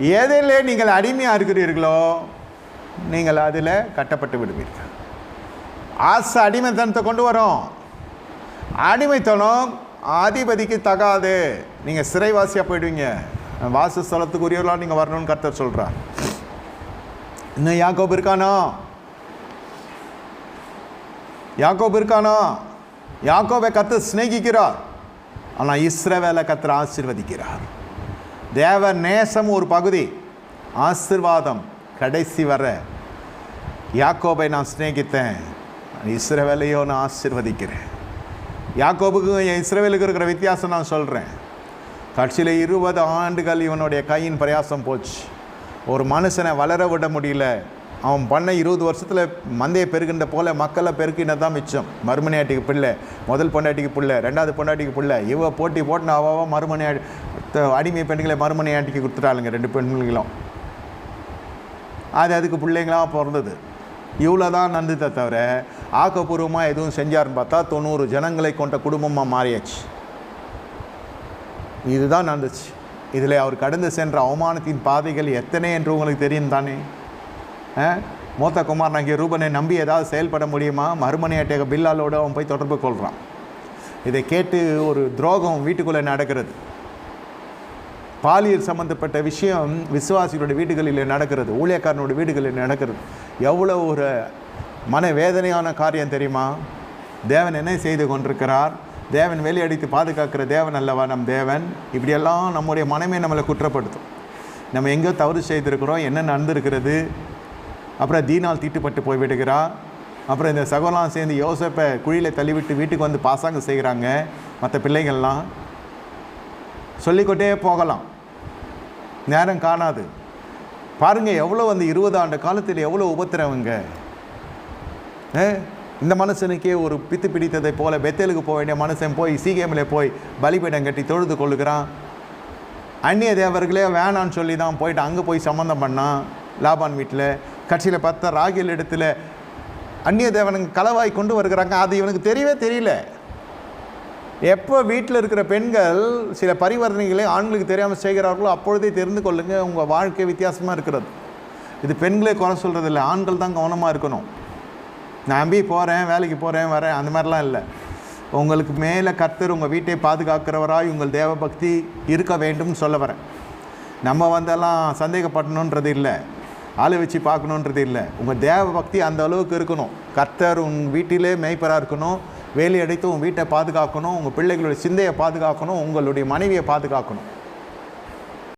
எதிலே நீங்கள் அடிமையாக இருக்கிறீர்களோ நீங்கள் அதில் கட்டப்பட்டு விடுவீர்கள். ஆசை அடிமைத்தனத்தை கொண்டு வரும். அடிமைத்தனம் அதிபதிக்கு தகாது. நீங்கள் சிறைவாசியாக போயிடுவீங்க. வாசஸ்தலத்துக்கு உரியவர்களாக நீங்கள் வரணும்னு கர்த்தர் சொல்கிறார் இன்னும் யாக்கோப் இருக்கானோ? யாக்கோப் இருக்கானோ? யாக்கோவை கத்து சிநேகிக்கிறார். ஆனால் இஸ்ரவேலை கத்தர் ஆசீர்வதிக்கிறார். தேவ நேசம் ஒரு பகுதி. ஆசிர்வாதம் கடைசி வர. யாக்கோபை நான் சிநேகித்தேன். இஸ்ரவேலையோ நான் ஆசிர்வதிக்கிறேன். யாக்கோபுக்கும் என் இஸ்ரவேலுக்கு இருக்கிற வித்தியாசம் நான் சொல்கிறேன் கட்சியில் இருபது ஆண்டுகள் இவனுடைய கையின் பிரயாசம் போச்சு. ஒரு மனுஷனை வளர விட முடியல. அவன் பண்ண இருபது வருஷத்தில் மந்தையை பெருகின்ற போல மக்களை பெருக்கினது தான் மிச்சம். மறுமனையாட்டிக்கு பிள்ளை முதல் பொண்டாட்டிக்கு பிள்ளை ரெண்டாவது பொண்டாட்டிக்கு பிள்ளை இவ போட்டி போட்டு அவாவா மறுமணி அடிமை பெண்களை மறுமணியாட்டிக்கு கொடுத்துட்டாளுங்க ரெண்டு பெண்களும் அது அதுக்கு பிள்ளைங்களாக பிறந்தது. இவ்வளோ தான் நந்துத்தை தவிர ஆக்கப்பூர்வமாக எதுவும் செஞ்சாருன்னு பார்த்தா தொண்ணூறு ஜனங்களை கொண்ட குடும்பமாக மாறியாச்சு. இதுதான் நடந்துச்சு. இதில் அவர் கடந்து சென்ற அவமானத்தின் பாதைகள் எத்தனை என்று உங்களுக்கு தெரியும் தானே? ஆ? மூத்த குமார் நங்கிய ரூபனை நம்பி ஏதாவது செயல்பட முடியுமா? மறுமணியாட்டிய பில்லாலோடு அவன் போய் தொடர்பு கொள்கிறான் இதை கேட்டு ஒரு துரோகம் வீட்டுக்குள்ளே நடக்கிறது. பாலியல் சம்பந்தப்பட்ட விஷயம் விசுவாசிகளோட வீடுகளில் நடக்கிறது ஊழியக்காரனோட வீடுகளில் நடக்கிறது. எவ்வளோ ஒரு மனவேதனையான காரியம் தெரியுமா? தேவன் என்ன செய்து கொண்டிருக்கிறார்? தேவன் வெளியடித்து பாதுகாக்கிற தேவன் அல்லவா நம் தேவன்? இப்படியெல்லாம் நம்முடைய மனமே நம்மளை குற்றப்படுத்தும். நம்ம எங்கே தவறு செய்திருக்கிறோம் என்ன நடந்திருக்கிறது? அப்புறம் தீனால் தீட்டுப்பட்டு போய்விடுகிறார் அப்புறம் இந்த சகோலாம் சேர்ந்து யோசப்பை குழியில் தள்ளிவிட்டு வீட்டுக்கு வந்து பாசாங்கம் செய்கிறாங்க மற்ற பிள்ளைகள்லாம். சொல்லிக்கொண்டே போகலாம். நேரம் காணாது. பாருங்கள் எவ்வளோ அந்த இருபது ஆண்டு காலத்தில் எவ்வளோ உபத்திரவங்க. இந்த மனுஷனுக்கே ஒரு பித்து பிடித்ததை போல பெத்தேலுக்கு போக வேண்டிய மனுஷன் போய் சீகேமில் போய் பலிபீடம் கட்டி தொழுது கொள்ளுகிறான். அந்நிய தேவர்களே வேணான்னு சொல்லி தான் போயிட்டு அங்கே போய் சம்மந்தம் பண்ணான் லாபான் வீட்டில் கட்சியில் பார்த்தா ராகில் இடத்துல அந்நிய தேவனுக்கு களவாய் கொண்டு வருகிறாங்க. அது இவனுக்கு தெரியவே தெரியல. எப்போ வீட்டில் இருக்கிற பெண்கள் சில பரிவர்த்தனைகளை ஆண்களுக்கு தெரியாமல் செய்கிறார்களோ அப்பொழுதே தெரிந்து கொள்ளுங்கள் உங்கள் வாழ்க்கை வித்தியாசமாக இருக்கிறது. இது பெண்களே குறை சொல்கிறது இல்லை ஆண்கள் தான் கவனமாக இருக்கணும். நான் நம்பி போகிறேன் வேலைக்கு போகிறேன் வரேன் அந்த மாதிரிலாம் இல்லை. உங்களுக்கு மேலே கர்த்தர் உங்கள் வீட்டை பாதுகாக்கிறவராய் உங்கள் தேவபக்தி இருக்க வேண்டும்னு சொல்ல வரேன். நம்ம வந்தெல்லாம் சந்தேகப்படணுன்றது இல்லை ஆளை வச்சு பார்க்கணுன்றது இல்லை. உங்கள் தேவபக்தி அந்த அளவுக்கு இருக்கணும். கர்த்தர் உங்கள் வீட்டிலே மேய்ப்பராக இருக்கணும். வேலையடைத்து உன் வீட்டை பாதுகாக்கணும் உங்கள் பிள்ளைகளுடைய சிந்தையை பாதுகாக்கணும் உங்களுடைய மனைவியை பாதுகாக்கணும்.